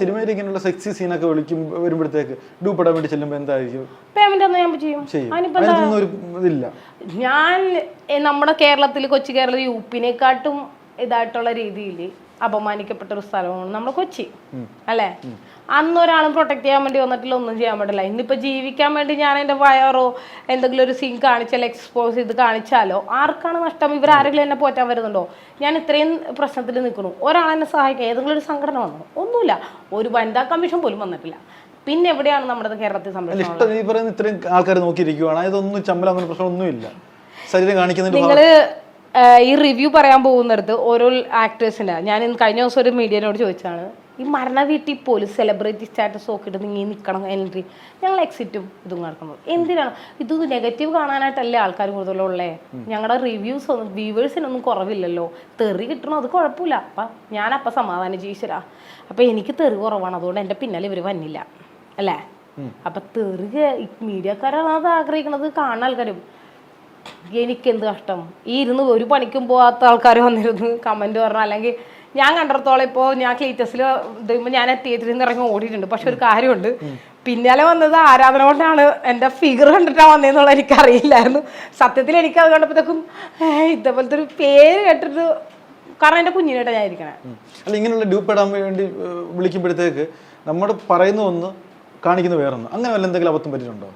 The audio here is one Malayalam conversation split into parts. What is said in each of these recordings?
സിനിമയിൽ ഇങ്ങനെയുള്ള സെക്സി സീനൊക്കെ വിളിക്കും വരുമ്പോഴത്തേക്ക് ഡൂപ്പിടാൻ വേണ്ടി ചെല്ലുമ്പോൾ എന്തായിരിക്കും? പേയ്മെന്റ് ഒന്നും ഞാൻ ചെയ്യും. ചെയ്യും. അതിനിപ്പോ എന്താ? അതിനൊന്നും ഒരു ഇതില്ല. ഞാൻ എ, നമ്മുടെ കേരളത്തിൽ കൊച്ചു കേരളത്തിൽ യു പിനെക്കാട്ടും ഇതായിട്ടുള്ള രീതിയിൽ അപമാനിക്കപ്പെട്ട ഒരു സ്ഥലമാണ് നമ്മുടെ കൊച്ചി. അല്ലേ? അന്ന് ഒരാളും പ്രൊട്ടക്ട് ചെയ്യാൻ വേണ്ടി വന്നിട്ടില്ല ഒന്നും ചെയ്യാൻ പറ്റില്ല. ഇന്നിപ്പോ ജീവിക്കാൻ വേണ്ടി ഞാൻ എന്റെ വയറോ എന്തെങ്കിലും ഒരു സീൻ കാണിച്ചാലോ എക്സ്പോസ് ചെയ്ത് കാണിച്ചാലോ ആർക്കാണ് നഷ്ടം? ഇവരാരെങ്കിലും എന്നെ പോറ്റാൻ വരുന്നുണ്ടോ? ഞാൻ ഇത്രയും പ്രശ്നത്തിൽ നിൽക്കുന്നു. ഒരാളെന്നെ സഹായിക്കാൻ സഹായിക്കുക ഏതെങ്കിലും ഒരു സംഘടന വന്നു? ഒന്നുമില്ല. ഒരു വനിതാ കമ്മീഷൻ പോലും വന്നിട്ടില്ല. പിന്നെ എവിടെയാണ് നമ്മുടെ കേരളത്തിൽ സംരക്ഷണം ഇത്രയും ആൾക്കാർ നോക്കിയിരിക്കുവാണ്. ഇതൊന്നും ചമ്മല അങ്ങനെ പ്രശ്നമൊന്നുമില്ല. ശരീരം കാണിക്കുന്നുണ്ട് നിങ്ങൾ ഈ റിവ്യൂ പറയാൻ പോകുന്നിടത്ത് ഓരോ ആക്ടേഴ്സിന്റെ ഞാൻ ഇന്ന് കഴിഞ്ഞ ദിവസം ഒരു മീഡിയനോട് ചോദിച്ചാണ് ഈ മരണ വീട്ടിൽ പോലും സെലിബ്രിറ്റി സ്റ്റാറ്റസ് നോക്കിയിട്ട് നിങ്ങൾ നിൽക്കണം എൻട്രി ഞങ്ങൾ എക്സിറ്റും ഇതും നടക്കുന്നു. എന്തിനാണ്? ഇത് നെഗറ്റീവ് കാണാനായിട്ടല്ലേ ആൾക്കാർ കൂടുതലുള്ളേ ഞങ്ങളുടെ റിവ്യൂസ് ഒന്നും വ്യൂവേഴ്സിനൊന്നും കുറവില്ലല്ലോ. തെറി കിട്ടണം? അത് കുഴപ്പമില്ല. അപ്പം ഞാനപ്പം സമാധാനം ജീവിച്ചരാ അപ്പം എനിക്ക് തെറി കുറവാണ്. അതുകൊണ്ട് എന്റെ പിന്നാലെ ഇവർ വന്നില്ല. അല്ലേ? അപ്പം തെറി മീഡിയക്കാരാണ് അത് ആഗ്രഹിക്കുന്നത് കാണാൻ ആൾക്കാരും. എനിക്കെന്ത് കഷ്ടം? ഈ ഇരുന്ന് ഒരു പണിക്കും പോകാത്ത ആൾക്കാർ വന്നിരുന്ന് കമന്റ് പറഞ്ഞു അല്ലെങ്കിൽ ഞാൻ കണ്ടിടത്തോളം ഇപ്പോൾ ഞാൻ ക്ലീറ്റസിൽ ഇതുമ്പോൾ ഞാൻ തിയേറ്ററിൽ നിന്ന് ഇറങ്ങി ഓടിയിട്ടുണ്ട്. പക്ഷെ ഒരു കാര്യമുണ്ട്. പിന്നാലെ വന്നത് ആരാധന കൊണ്ടാണ്. എന്റെ ഫിഗർ കണ്ടിട്ടാണ് വന്നതെന്നുള്ള എനിക്കറിയില്ലായിരുന്നു. സത്യത്തിൽ എനിക്ക് അത് കണ്ടപ്പോഴത്തേക്കും ഇതേപോലത്തെ ഒരു പേര് കേട്ടിട്ട് കാരണം എന്റെ കുഞ്ഞിനായിട്ടാണ് ഞാൻ ഇരിക്കണേ. അല്ല ഇങ്ങനെയുള്ള ഡ്യൂപ്പിടാൻ വേണ്ടി വിളിക്കുമ്പോഴത്തേക്ക് നമ്മുടെ പറയുന്ന ഒന്ന് കാണിക്കുന്ന വേറൊന്ന്. അങ്ങനെ വല്ല എന്തെങ്കിലും അബദ്ധം പറ്റിയിട്ടുണ്ടോ?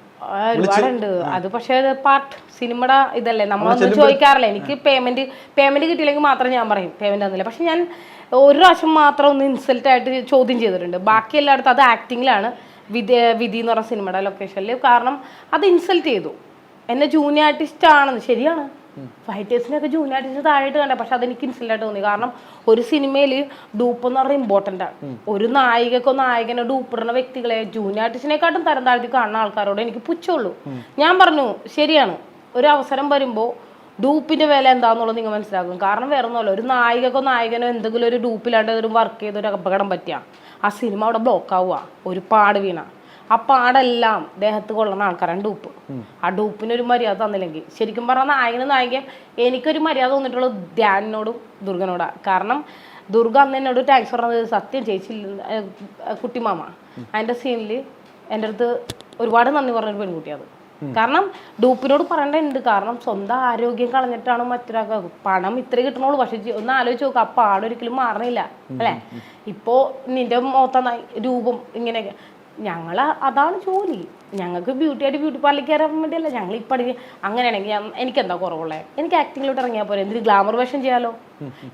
ഒരുപാടുണ്ട്. അത് പക്ഷേ പാർട്ട് സിനിമയുടെ ഇതല്ലേ? നമ്മളൊന്നും ചോദിക്കാറില്ല. എനിക്ക് പേയ്മെന്റ് പേയ്മെന്റ് കിട്ടിയില്ലെങ്കിൽ മാത്രം ഞാൻ പറയും. പേയ്മെന്റ് തന്നില്ല. പക്ഷെ ഞാൻ ഒരു പ്രാവശ്യം മാത്രം ഒന്ന് ഇൻസൾട്ട് ആയിട്ട് ചോദ്യം ചെയ്തിട്ടുണ്ട്. ബാക്കി എല്ലായിടത്തും അത് ആക്ടിങ്ങിലാണ് വിധി വിധി എന്ന് പറഞ്ഞ സിനിമയുടെ ലൊക്കേഷനിൽ കാരണം അത് ഇൻസൾട്ട് ചെയ്തു. എന്നെ ജൂനിയർ ആർട്ടിസ്റ്റ് ആണെന്ന്. ശരിയാണ്. ഫൈറ്റേഴ്സിനൊക്കെ ജൂനിയർ ആർട്ടിസ്റ്റ് താഴെയിട്ട് കണ്ടത്. പക്ഷെ അതെനിക്ക് ഇൻസിലായിട്ട് തോന്നി. കാരണം ഒരു സിനിമയിൽ ഡൂപ്പ് എന്ന് പറഞ്ഞാൽ ഇമ്പോർട്ടന്റ് ആണ് ഒരു നായികക്കോ നായകനോ ഡൂപ്പിടുന്ന വ്യക്തികളെ ജൂനിയർ ആർട്ടിസ്റ്റിനെക്കാട്ടും തരം താഴ്ത്തി കാണുന്ന ആൾക്കാരോട് എനിക്ക് പുച്ഛമുള്ളൂ. ഞാൻ പറഞ്ഞു ശരിയാണ്. ഒരു അവസരം വരുമ്പോൾ ഡൂപ്പിന്റെ വില എന്താന്നുള്ളത് നിങ്ങൾ മനസ്സിലാക്കും. കാരണം വേറെ ഒന്നുമല്ല ഒരു നായികക്കോ നായകനോ എന്തെങ്കിലും ഒരു ഡൂപ്പിലാണ്ട് ഒരു വർക്ക് ചെയ്ത് ഒരു അപകടം പറ്റിയ ആ സിനിമ അവിടെ ബ്ലോക്ക് ആവുക ഒരു പാട് വീണ. ആ പാടെല്ലാം ദേഹത്ത് കൊള്ളുന്ന ആൾക്കാരാണ് ഡൂപ്പ്. ആ ഡൂപ്പിന് ഒരു മര്യാദ തന്നില്ലെങ്കിൽ. ശരിക്കും പറഞ്ഞാൽ നായകനും നായികൻ എനിക്കൊരു മര്യാദ തന്നിട്ടുള്ളത് ധ്യാനിനോടും ദുർഗനോടാ. കാരണം ദുർഗ അന്ന് എന്നോട് ടാക്സ് പറഞ്ഞത് സത്യം ചേച്ചി കുട്ടിമാമ അതിന്റെ സീനിൽ എന്റെ അടുത്ത് ഒരുപാട് നന്ദി പറഞ്ഞൊരു പെൺകുട്ടിയത് കാരണം ഡൂപ്പിനോട് പറയേണ്ടതുണ്ട്. കാരണം സ്വന്തം ആരോഗ്യം കളഞ്ഞിട്ടാണ് മറ്റൊരാൾക്ക് പണം ഇത്ര കിട്ടണുള്ളൂ. പക്ഷെ ഒന്ന് ആലോചിച്ച് നോക്കുക ആ പാടൊരിക്കലും മാറണില്ല. അല്ലേ? ഇപ്പോ നിന്റെ മോത്ത രൂപം ഇങ്ങനെയൊക്കെ. ഞങ്ങൾ അതാണ് ജോലി. ഞങ്ങൾക്ക് ബ്യൂട്ടി ആയിട്ട് ബ്യൂട്ടി പാർലർ കയറാൻ വേണ്ടിയല്ല. ഞങ്ങൾ ഇപ്പം അങ്ങനെയാണെങ്കിൽ എനിക്ക് എന്താ കുറവുള്ളത് എനിക്ക് ആക്ടിങ്ങിലോട്ട് ഇറങ്ങിയാൽ പോരെ. എന്തിന് ഗ്ലാമർ വേഷം ചെയ്യാലോ?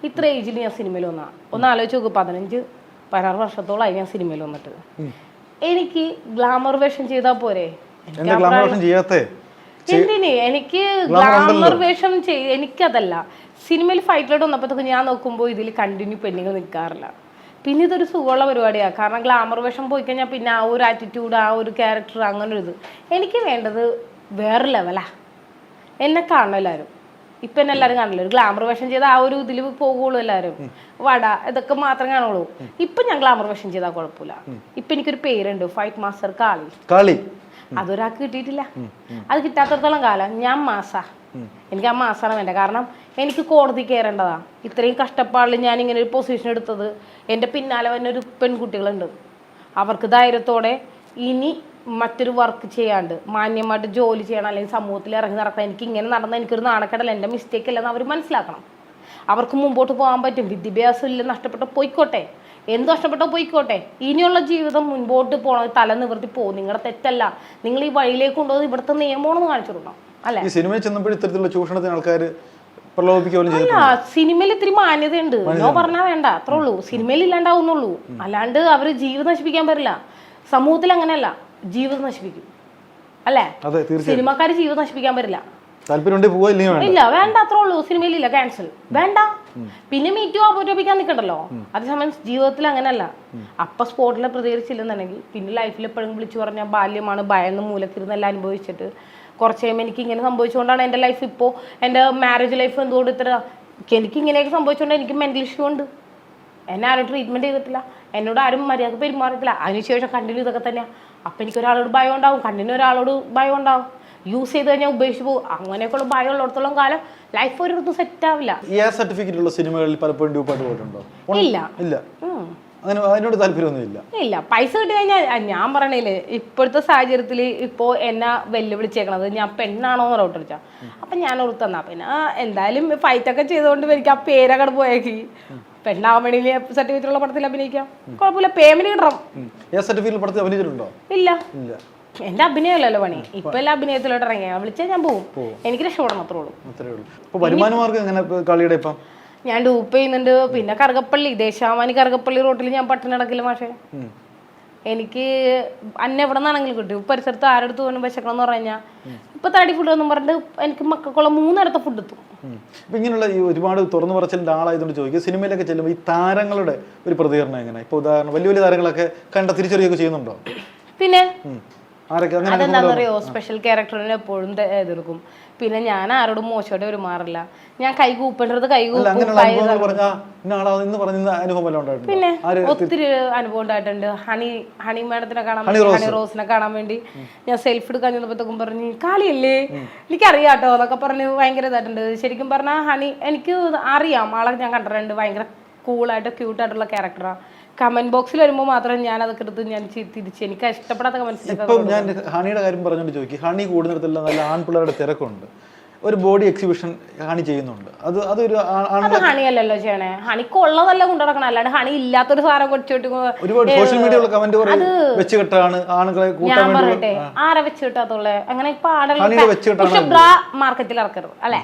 ഇത്ര ഏജിൽ ഞാൻ സിനിമയിൽ വന്നാ. ഒന്ന് ആലോചിച്ച് നോക്ക് പതിനഞ്ച് പതിനാറ് വർഷത്തോളമായി ഞാൻ സിനിമയിൽ വന്നിട്ട്. എനിക്ക് ഗ്ലാമർ വേഷം ചെയ്താൽ പോരെ? എന്തിന്? എനിക്ക് ഗ്ലാമർ വേഷം ചെയ് എനിക്കതല്ല. സിനിമയിൽ ഫൈറ്റിലോട്ട് വന്നപ്പോഴത്തേക്ക് ഞാൻ നോക്കുമ്പോൾ ഇതിൽ കണ്ടിന്യൂ പെണ്ണുങ്ങൾ നിൽക്കാറില്ല. പിന്നെ ഇതൊരു സുഖമുള്ള പരിപാടിയാണ് കാരണം ഗ്ലാമർ വേഷം പോയി കഴിഞ്ഞാൽ പിന്നെ ആ ഒരു ആറ്റിറ്റ്യൂഡ് ആ ഒരു ക്യാരക്ടർ അങ്ങനെ ഒരു ഇത്. എനിക്ക് വേണ്ടത് വേറെ ലെവലാ എന്നെ കാണണം എല്ലാവരും ഇപ്പം എന്നെ എല്ലാവരും കാണില്ല? ഒരു ഗ്ലാമർ വേഷം ചെയ്ത ആ ഒരു ഇതിൽ പോകുള്ളൂ എല്ലാവരും വട ഇതൊക്കെ മാത്രം കാണുള്ളൂ. ഇപ്പം ഞാൻ ഗ്ലാമർ വേഷം ചെയ്താൽ കുഴപ്പമില്ല. ഇപ്പം എനിക്കൊരു പേരുണ്ട് ഫൈറ്റ് മാസ്റ്റർ കാളി കളി അതൊരാൾക്ക് കിട്ടിയിട്ടില്ല. അത് കിട്ടാത്തടത്തോളം കാലം ഞാൻ മാസ. എനിക്ക് ആ മാസാണ് വേണ്ടത്. കാരണം എനിക്ക് കോടതി കയറേണ്ടതാ. ഇത്രയും കഷ്ടപ്പാടിൽ ഞാൻ ഇങ്ങനെ ഒരു പൊസിഷൻ എടുത്തത്. എന്റെ പിന്നാലെ വന്ന ഒരു പെൺകുട്ടികളുണ്ട്. അവർക്ക് ധൈര്യത്തോടെ ഇനി മറ്റൊരു വർക്ക് ചെയ്യാണ്ട് മാന്യമായിട്ട് ജോലി ചെയ്യണം അല്ലെങ്കിൽ സമൂഹത്തിൽ ഇറങ്ങി നടക്കാൻ എനിക്ക് ഇങ്ങനെ നടന്ന എനിക്കൊരു നാണക്കേടല്ല. എന്റെ മിസ്റ്റേക്ക് അല്ലെന്ന് അവർ മനസ്സിലാക്കണം. അവർക്ക് മുമ്പോട്ട് പോകാൻ പറ്റും. വിദ്യാഭ്യാസം ഇല്ല നഷ്ടപ്പെട്ട പോയിക്കോട്ടെ. എന്ത് നഷ്ടപ്പെട്ടോ പോയിക്കോട്ടെ. ഇനിയുള്ള ജീവിതം മുൻപോട്ട് പോകണം തല നിവർത്തി പോകും നിങ്ങളുടെ തെറ്റല്ല. നിങ്ങൾ ഈ വഴിയിലേക്ക് കൊണ്ടുപോകുന്നത് ഇവിടുത്തെ നിയമമാണെന്ന് കാണിച്ചു കൊടുക്കണം അല്ലെ? ഈ സിനിമയിൽ ചെന്നപ്പോൾ ഇത്തരത്തിലുള്ള ചൂഷണത്തിന് ആൾക്കാർ അല്ല സിനിമയിൽ ഇത്തിരി മാന്യതയുണ്ട്. നോ പറഞ്ഞാൽ വേണ്ട. അത്രേ ഉള്ളൂ. സിനിമയിൽ ഇല്ലാണ്ടാവുന്നുള്ളൂ. അല്ലാണ്ട് അവർ ജീവിതം നശിപ്പിക്കാൻ പറ്റില്ല. സമൂഹത്തിൽ അങ്ങനെയല്ല. ജീവിതം നശിപ്പിക്കും. അല്ലേ? സിനിമക്കാർ ജീവിതം നശിപ്പിക്കാൻ പറ്റില്ല. പോവാ ഇല്ല വേണ്ട അത്രേ ഉള്ളൂ. സിനിമയിലില്ല ക്യാൻസൽ വേണ്ട. പിന്നെ മീറ്റു ആപോറ്റോപ്പിക്കാൻ നിൽക്കണ്ടല്ലോ? അതേസമയം ജീവിതത്തിൽ അങ്ങനല്ല അപ്പൊ സ്പോട്ടിൽ പ്രതികരിച്ചില്ലെന്നുണ്ടെങ്കിൽ പിന്നെ ലൈഫിൽ എപ്പോഴും വിളിച്ചു പറഞ്ഞ ബാല്യമാണ് ഭയന്ന് മൂലക്കിരുന്ന് എല്ലാം അനുഭവിച്ചിട്ട് കുറച്ച് കഴിയുമ്പോൾ എനിക്ക് ഇങ്ങനെ സംഭവിച്ചുകൊണ്ടാണ് എന്റെ ലൈഫ് ഇപ്പോൾ എന്റെ മാരേജ് ലൈഫ് എന്തുകൊണ്ട് ഇത്ര എനിക്ക് ഇങ്ങനെയൊക്കെ സംഭവിച്ചുകൊണ്ട് എനിക്ക് മെന്റൽ ഇഷ്യൂ ഉണ്ട്. എന്നെ ആരും ട്രീറ്റ്മെന്റ് ചെയ്തിട്ടില്ല. എന്നോട് ആരും മര്യാദ പെരുമാറിയിട്ടില്ല. അതിനുശേഷം കണ്ടിന്യൂ ഇതൊക്കെ തന്നെയാണ് അപ്പം എനിക്ക് ഒരാളോട് ഭയം ഉണ്ടാവും. കണ്ടിന്യൂ ഒരാളോട് ഭയം ഉണ്ടാവും. യൂസ് ചെയ്ത് കഴിഞ്ഞാൽ ഉപേക്ഷിച്ച് പോകും. അങ്ങനെയൊക്കെയുള്ള ഭയം ഉള്ളിടത്തോളം കാലം ലൈഫ് ഒരിടത്തും സെറ്റ് ആവില്ല. ഈ എയർ സർട്ടിഫിക്കറ്റ് ഉള്ള സിനിമകളിൽ പലപ്പോഴും ഡ്യൂപ്പായിട്ട് പോയിട്ടുണ്ടോ? ഇല്ല. ഇല്ല. അങ്ങനെ അതിനോട് താല്പര്യമൊന്നുമില്ല ഇല്ല. പൈസ കിട്ടി കഴിഞ്ഞാൽ ഞാൻ പറയണേൽ ഇപ്പോഴത്തെ സാഹചര്യത്തിൽ ഇപ്പോൾ എന്നെ വെല്ലുവിളിച്ചേക്കണത് ഞാൻ പെണ്ണാണോ എന്ന് റോട്ട് അടിച്ചാ അപ്പൊ ഞാൻ ഓർത്ത് തന്നാ. പിന്നെ എന്തായാലും ഫൈറ്റ് ഒക്കെ ചെയ്തുകൊണ്ട് എനിക്ക് ആ പേരങ്ങോട്ട് പോയാക്കി. സർട്ടിഫിക്കറ്റ് ഉള്ള പടത്തിൽ അഭിനയിക്കാം. കുഴപ്പമില്ല. പേമെന്റ് കിട്ടണം സർട്ടിഫിക്കറ്റ് പടത്തിൽ അഭിനയിച്ചിട്ടുണ്ടോ? ഇല്ല. ഇല്ല. എന്റെ അഭിനയമല്ലല്ലോ പണി. ഇപ്പൊ എല്ലാ അഭിനയത്തിലോട്ട് ഇറങ്ങി. വിളിച്ചാൽ ഞാൻ പോകും എനിക്ക് രക്ഷപ്പെടണം അത്രേ ഉള്ളൂ. അത്രേ ഉള്ളൂ. ഇപ്പൊ വരുമാന മാർഗം എങ്ങനെ കളിയുടെ ഇപ്പം? ഞാൻ ഡൂപ്പ് ചെയ്യുന്നുണ്ട്. പിന്നെ കറുകപ്പള്ളി. ദേശാമാനി കറുകപ്പള്ളി റോട്ടിൽ ഞാൻ പട്ടിണി നടക്കില്ല മാഷേ. എനിക്ക് അന്ന എവിടെ നിന്നാണെങ്കിലും കിട്ടും. പരിസരത്ത് ആരെടുത്ത് പോലും വിശക്കണം എന്ന് പറഞ്ഞാൽ ഇപ്പൊ തടി ഫുഡ് എന്ന് പറഞ്ഞിട്ട് എനിക്ക് മക്കൾക്കുള്ള മൂന്നിടത്ത് ഫുഡ് എത്തും. ഇപ്പൊ ഇങ്ങനെയുള്ള ഈ ഒരുപാട് തുറന്നു പറച്ചിലിന്റെ ആളായതുകൊണ്ട് ചോദിക്കുക സിനിമയിലൊക്കെ ചെല്ലുമ്പോൾ ഈ താരങ്ങളുടെ ഒരു പ്രതികരണം എങ്ങനെ? ഇപ്പൊ ഉദാഹരണം വലിയ വലിയ താരങ്ങളൊക്കെ കണ്ട തിരിച്ചറിയൊക്കെ ചെയ്യുന്നുണ്ടോ? പിന്നെ അതെന്താണെന്നറിയോ സ്പെഷ്യൽ ക്യാരക്ടറിനെ എപ്പോഴും എതിർക്കും. പിന്നെ ഞാൻ ആരോടും മോശമായിട്ട് പെരുമാറില്ല ഞാൻ കൈ കൂപ്പേണ്ടത് കൈ പിന്നെ ഒത്തിരി അനുഭവം ഉണ്ടായിട്ടുണ്ട്. ഹണി ഹണി മാഡത്തിനെ കാണാൻ ഹണി റോസിനെ കാണാൻ വേണ്ടി ഞാൻ സെൽഫ് എടുക്കാൻ ചെന്നപ്പോഴത്തേക്കും പറഞ്ഞു കാളിയല്ലേ? എനിക്കറിയാട്ടോ എന്നൊക്കെ പറഞ്ഞ് ഭയങ്കര ഇതായിട്ടുണ്ട്. ശരിക്കും പറഞ്ഞാൽ ഹണി എനിക്ക് അറിയാം. ആളെ ഞാൻ കണ്ടിട്ടുണ്ട്. ഭയങ്കര കൂളായിട്ട് ക്യൂട്ടായിട്ടുള്ള ക്യാരക്ടറാണ് കമന്റ് ബോക്സിൽ വരുമ്പോൾ മാത്രം ഞാൻ അതൊക്കെ എടുത്ത് ഞാൻ തിരിച്ച് എനിക്ക് ഇഷ്ടപ്പെടാത്ത കമന്റ്സ് ഇപ്പം ഞാൻ ഹണിയുടെ കാര്യം പറഞ്ഞുകൊണ്ട് ചോദിക്കും. ഹണി കൂടുന്നിടത്തെല്ലാം നല്ല ആൺപിള്ളേരുടെ തിരക്കുണ്ട്. ഒരു ബോഡി എക്സിബിഷൻ ഹണി ചെയ്യുന്നുണ്ട്. അത് അതൊരു ആ- ആൺ അത് ഹണി അല്ലല്ലോ ചെയ്യണേ. ഹണിക്ക് ഉള്ളതല്ല കൊണ്ടുനടക്കണം അല്ലാണ്ട് ഹണി ഇല്ലാത്തൊരു സാധനം കൊടിച്ചോട്ട് ഒരുപാട് സോഷ്യൽ മീഡിയയിലുള്ള കമന്റ് പറയും വെച്ച് കെട്ടാണ് ആണുങ്ങളെ കൂട്ടാൻ ഞാൻ വേണ്ടി പറയട്ടെ. ആരെ വെച്ച് കിട്ടാത്തുള്ളേ അങ്ങനെ ഇപ്പൊ ആടെ ഹണിയുടെ വെച്ച് കിട്ടാണ് പക്ഷെ ബ്രാ മാർക്കറ്റിൽ ഇറക്കരുത് അല്ലെ?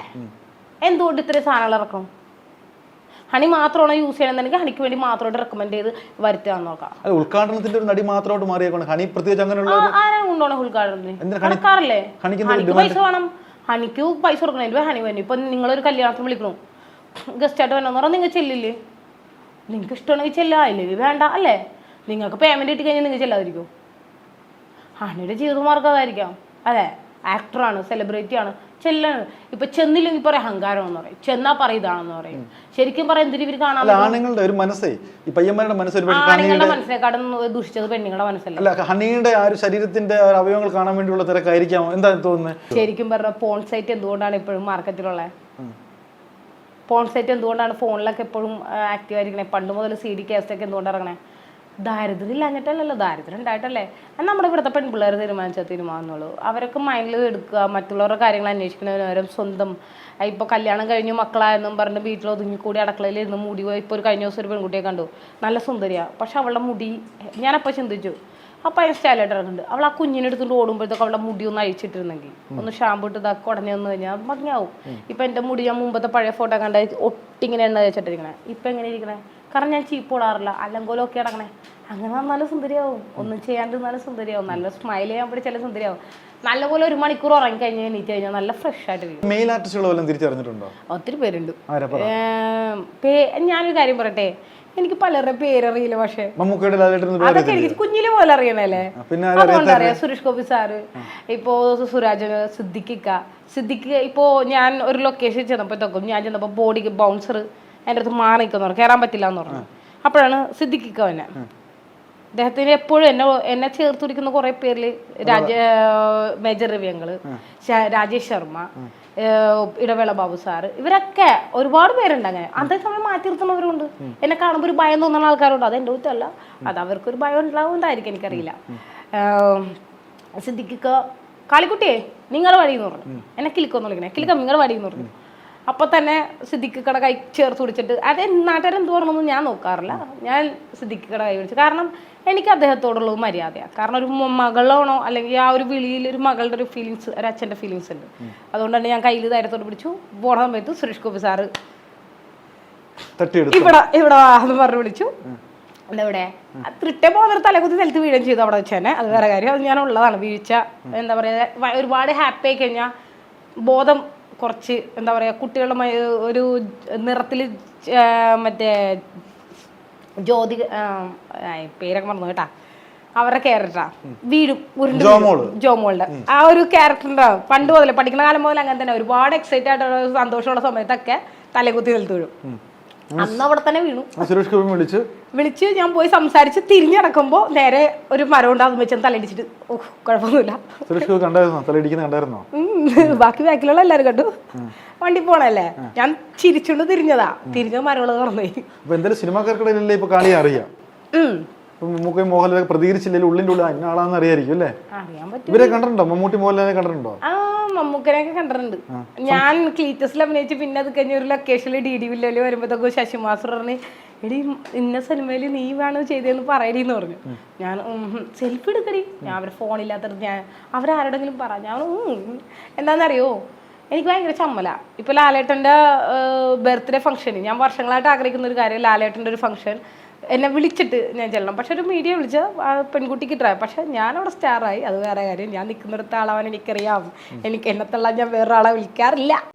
എന്തുകൊണ്ട് ഇത്രയും സാധനങ്ങൾ ഇറക്കണം ഹണി മാത്രമാണ് യൂസ് ചെയ്യണമെന്നുണ്ടെങ്കിൽ ഹണിക്ക് വേണ്ടി മാത്രമായിട്ട് റെക്കമെൻഡ് ചെയ്ത് വരുത്താൻ നോക്കാം. ഉദ്ഘാടനത്തിന്റെ ഒരു നടി മാത്രമായിട്ട് മാറിയേക്കാണ് ഹണി പ്രത്യേകിച്ച് അങ്ങനെയുള്ള ആരാ കൊണ്ടുപോകണം ഉദ്ഘാടനത്തിന്. നടക്കാറില്ലേ? ഹണിക്ക് പൈസ വേണം. ഹണിക്ക് പൈസ കൊടുക്കണേ. ഹണി വേണ്ടി. ഇപ്പൊ നിങ്ങളൊരു കല്യാണത്തിന് വിളിക്കണു. ഗസ്റ്റ് ആയിട്ട് വേണമെന്ന് പറഞ്ഞാൽ നിങ്ങൾ ചെല്ലില്ലേ? നിങ്ങൾക്ക് ഇഷ്ടമാണെങ്കിൽ ചെല്ലാ. ഇല്ലെങ്കിൽ വേണ്ട. അല്ലേ? നിങ്ങൾക്ക് പേയ്മെന്റ് കിട്ടി കഴിഞ്ഞാൽ നിങ്ങൾ ചെല്ലാതിരിക്കും. ഹണിയുടെ ജീവിതമാർഗം അതായിരിക്കാം അല്ലേ? ആക്ടറാണ് സെലിബ്രിറ്റിയാണ്. ചെല്ലാണ്. ഇപ്പൊ ചെന്നില്ലെങ്കിൽ പറയാം അഹങ്കാരം എന്ന് പറയും. ചെന്നാ പറയും ഇതാണെന്ന് പറയും. ശരിക്കും പറയാം എന്തിനു ഇവർ കാണാൻ ആണുങ്ങളുടെ ഒരു മനസ്സേ. ഈ പയ്യന്മാരുടെ മനസ്സ് ആണുങ്ങളുടെ മനസ്സിനെക്കാട്ടും ദുഷിച്ചത് പെണ്ണുങ്ങളുടെ മനസ്സല്ല? അല്ല ഹണിയുടെ ആ ഒരു ശരീരത്തിന്റെ അവയവങ്ങൾ കാണാൻ വേണ്ടിയുള്ള തിരക്കായിരിക്കാം. എന്താ തോന്നുന്നത് ശരിക്കും പറഞ്ഞ പോൺ സൈറ്റ് എന്തുകൊണ്ടാണ് ഇപ്പോഴും മാർക്കറ്റിലുള്ളത് പോൺ സൈറ്റ് എന്തുകൊണ്ടാണ് ഫോണിലൊക്കെ എപ്പോഴും ആക്റ്റീവ് ആയിരിക്കണേ? പണ്ട് മുതൽ സി ഡി കാസ്റ്റ് ഒക്കെ എന്തുകൊണ്ട് ഇറങ്ങണേ? ദാരിദ്ര്യം ഇല്ലാഞ്ഞിട്ടല്ലല്ലോ ദാരിദ്ര്യം ഉണ്ടായിട്ടല്ലേ? അത് നമ്മുടെ ഇവിടുത്തെ പെൺപിള്ളേർ തീരുമാനിച്ചാൽ തീരുമാനമുള്ളൂ അവരൊക്കെ മൈൻഡിൽ എടുക്കുക മറ്റുള്ളവരുടെ കാര്യങ്ങൾ അന്വേഷിക്കുന്നതിന് പകരം സ്വന്തം ഇപ്പോൾ കല്യാണം കഴിഞ്ഞു മക്കളായെന്നും പറഞ്ഞ് വീട്ടിൽ ഒതുങ്ങിക്കൂടി അടുക്കളയിൽ ഇരുന്ന് മുടി പോയി ഇപ്പോൾ ഒരു കഴിഞ്ഞ ദിവസം ഒരു പെൺകുട്ടിയെ കണ്ടു. നല്ല സുന്ദരിയാണ് പക്ഷെ അവളുടെ മുടി ഞാനപ്പോൾ ചിന്തിച്ചു അപ്പം അതിന് സ്റ്റൈലായിട്ട് ഇറങ്ങുന്നുണ്ട് അവൾ ആ കുഞ്ഞിനെ എടുത്തുകൊണ്ട് ഓടുമ്പോഴത്തേക്ക് അവളുടെ മുടി ഒന്ന് അഴിച്ചിട്ടിരുന്നെങ്കിൽ ഒന്ന് ഷാമ്പു ഇട്ട് ഇതാക്കി ഉടനെ വന്നു കഴിഞ്ഞാൽ അത് ഭംഗിയാവും ഇപ്പം എന്റെ മുടി ഞാൻ മുമ്പത്തെ പഴയ ഫോട്ടോ കണ്ട ഒട്ടിങ്ങനെ എണ്ണ തേച്ചിട്ടിരിക്കണേ. ഇപ്പം എങ്ങനെ ഇരിക്കണേ? കാരണം ഞാൻ ചീപ്പ് ഓടാറില്ല അല്ലങ്കോലൊക്കെ ഇടങ്ങണേ അങ്ങനെ വന്നാലും സുന്ദരിയാവും. ഒന്നും ചെയ്യാണ്ടിരുന്നാലും സുന്ദരിയാവും. നല്ല സ്മൈൽ ചെയ്യാൻ പഠിച്ചാലും സുന്ദരിയാവും. നല്ലപോലെ ഒരു മണിക്കൂർ ഉറങ്ങി കഴിഞ്ഞ് എണീറ്റ് കഴിഞ്ഞാൽ നല്ല ഫ്രഷ് ആയിട്ട് ഇരിക്കും മെയിൽ ആർട്ടിസ്റ്റുകൾ വല്ലതും തിരിച്ചറിഞ്ഞിട്ടുണ്ടോ? ഒത്തിരി പേരുണ്ട്. ഞാനൊരു കാര്യം പറയട്ടെ. എനിക്ക് പലരുടെ പേരറിയില്ല പക്ഷേ. അതൊക്കെ എനിക്ക് കുഞ്ഞിലെ പോലെ അറിയണല്ലേ? അതുകൊണ്ട് അറിയാം സുരേഷ് ഗോപി സാറ് ഇപ്പോ സുരാജ് സിദ്ദിഖിക്ക സിദ്ദിഖ് ഇപ്പോ ഞാൻ ഒരു ലൊക്കേഷൻ ചെന്നപ്പോഴത്തേക്കും ഞാൻ ചെന്നപ്പോൾ ബോഡി ബൗൺസർ എന്റെ അടുത്ത് മാറി നിൽക്കുന്നു പറഞ്ഞു. കയറാൻ പറ്റില്ല എന്ന് പറഞ്ഞു അപ്പോഴാണ് സിദ്ദിഖിക്ക എന്നെ അദ്ദേഹത്തിന് എപ്പോഴും എന്നെ എന്നെ ചേർത്ത് പിടിക്കുന്ന കുറെ പേരിൽ രാജ മേജർ രവിയങ്ങൾ രാജേഷ് ശർമ്മ ഇടവേള ബാബു സാറ് ഇവരൊക്കെ ഒരുപാട് പേരുണ്ട് അങ്ങനെ. അതേസമയം മാറ്റി നിർത്തുന്നവരുണ്ട് എന്നെ കാണുമ്പോൾ ഒരു ഭയം തോന്നുന്ന ആൾക്കാരുണ്ട്. അത് എന്റെ കുറ്റമല്ല അത് അവർക്കൊരു ഭയം ഉണ്ടാവുന്നതായിരിക്കും എനിക്കറിയില്ല. സിദ്ധിക്കുക കാളിക്കുട്ടിയെ നിങ്ങളുടെ വഴി എന്ന് പറഞ്ഞു. എന്നെ കിളിക്കൊന്നു വിളിക്കണേ. കിളിക്ക നിങ്ങളുടെ വഴി എന്ന് പറഞ്ഞു. അപ്പൊ തന്നെ സിദ്ദിഖിക്കട കൈ ചേർത്ത് പിടിച്ചിട്ട് അത് നാട്ടുകാർ എന്ത് പറഞ്ഞൊന്നും ഞാൻ നോക്കാറില്ല. ഞാൻ സിദ്ദിഖിക്കട കൈ പിടിച്ചു. കാരണം എനിക്ക് അദ്ദേഹത്തോടുള്ളത് മര്യാദയാണ് കാരണം ഒരു മകളാണോ അല്ലെങ്കിൽ ആ ഒരു വിളിയിൽ ഒരു മകളുടെ ഒരു ഫീലിങ്സ് ഒരു അച്ഛന്റെ ഫീലിങ്സ് ഉണ്ട്. അതുകൊണ്ട് തന്നെ ഞാൻ കയ്യിൽ ധൈര്യത്തോട് പിടിച്ചു. പോണ സമയത്ത് സുരേഷ് ഗോപി സാറ് ഇവിടെ ഇവിടെ എന്ന് പറഞ്ഞു വിളിച്ചു. എന്താവിടെ തൃട്ടെ പോകുന്ന തലകുത്തി നിലത്ത് വീഴുകയും ചെയ്തു അവിടെ വെച്ച് തന്നെ അത് വേറെ കാര്യം. അത് ഞാൻ ഉള്ളതാണ്. വീഴ്ച എന്താ പറയുക ഒരുപാട് ഹാപ്പി ആയി കഴിഞ്ഞാൽ ബോധം കുറച്ച് എന്താ പറയുക കുട്ടികളുമായി ഒരു നിറത്തിൽ മറ്റേ ജ്യോതി പേരൊക്കെ മറന്നു കേട്ടാ. അവരുടെ ക്യാരക്ടറാ വീഴും ഉരുണ്ട് ജോമോളുടെ ആ ഒരു ക്യാരക്ടറിന്റെ പണ്ട് മുതലേ പഠിക്കുന്ന കാലം മുതൽ അങ്ങനെ തന്നെ. ഒരുപാട് എക്സൈറ്റ് ആയിട്ടുള്ള സന്തോഷമുള്ള സമയത്തൊക്കെ തലകുത്തി നിലത്ത് വീഴും. അന്ന് അവിടെ തന്നെ വീണു. സുരേഷ് ഗോപി വിളിച്ച്? വിളിച്ച് ഞാൻ പോയി സംസാരിച്ച് തിരിഞ്ഞടക്കുമ്പോ നേരെ ഒരു മരം ഉണ്ടാകുന്ന വെച്ചാൽ തലയിടിച്ചിട്ട് ഓഹ് കുഴപ്പമൊന്നുമില്ല. സുരേഷ് ഗോപി കണ്ടായിരുന്നോ? തലയിടിക്കുന്ന കണ്ടായിരുന്നോ? ബാക്കി ബാക്കിലുള്ള എല്ലാരും കണ്ടു. വണ്ടി പോണല്ലേ? ഞാൻ ചിരിച്ചുകൊണ്ട് തിരിഞ്ഞതാ. തിരിഞ്ഞ മരമുള്ളത് എന്തായാലും സിനിമാക്കാർക്കിടയിലല്ലേ ഇപ്പൊ കാളിയെ അറിയാം? മമ്മൂക്കയും മോഹൻലാൽ പ്രതികരിച്ചില്ലെങ്കിൽ ഉള്ളിന്റെ ഉള്ളിൽ അന്ന ആളാന്ന് അറിയായിരിക്കും അല്ലേ? ഇവരെ കണ്ടിട്ടുണ്ടോ? മമ്മൂട്ടി മോഹൻലാലിനെ കണ്ടിട്ടുണ്ടോ? ആ മമ്മൂക്കനെയൊക്കെ കണ്ടിട്ടുണ്ട്. ഞാൻ ക്ലീറ്റസിൽ അഭിനയിച്ച് പിന്നെ അത് കഴിഞ്ഞ ഒരു ലൊക്കേഷനിൽ ഡി ഡി വില്ലയിൽ വരുമ്പോഴത്തേക്കും ശശി മാസ്റ്റർ പറഞ്ഞ് എടി ഇന്ന സിനിമയിൽ നീ വേണം ചെയ്തതെന്ന് പറയടിന്ന് പറഞ്ഞു. ഞാൻ സെൽഫി എടുക്കടി. ഞാൻ അവരെ ഫോണില്ലാത്തടത്ത് ഞാൻ അവരാരോടെങ്കിലും പറ. ഞാൻ എന്താണെന്നറിയോ എനിക്ക് ഭയങ്കര ചമ്മല. ഇപ്പൊ ലാലേട്ടന്റെ ബർത്ത്ഡേ ഫംഗ്ഷന് ഞാൻ വർഷങ്ങളായിട്ട് ആഗ്രഹിക്കുന്ന ഒരു കാര്യം ലാലേട്ടന്റെ ഒരു ഫംഗ്ഷൻ എന്നെ വിളിച്ചിട്ട് ഞാൻ ചെല്ലണം. പക്ഷെ ഒരു മീഡിയ വിളിച്ച ആ പെൺകുട്ടിക്ക് ട്രൈ പക്ഷെ ഞാൻ അവിടെ സ്റ്റാറായി. അത് വേറെ കാര്യം. ഞാൻ നിൽക്കുന്നിടത്ത് ആളാവാൻ എനിക്കറിയാം. എനിക്ക് എന്നെ തള്ളാൻ ഞാൻ വേറൊരാളെ വിളിക്കാറില്ല.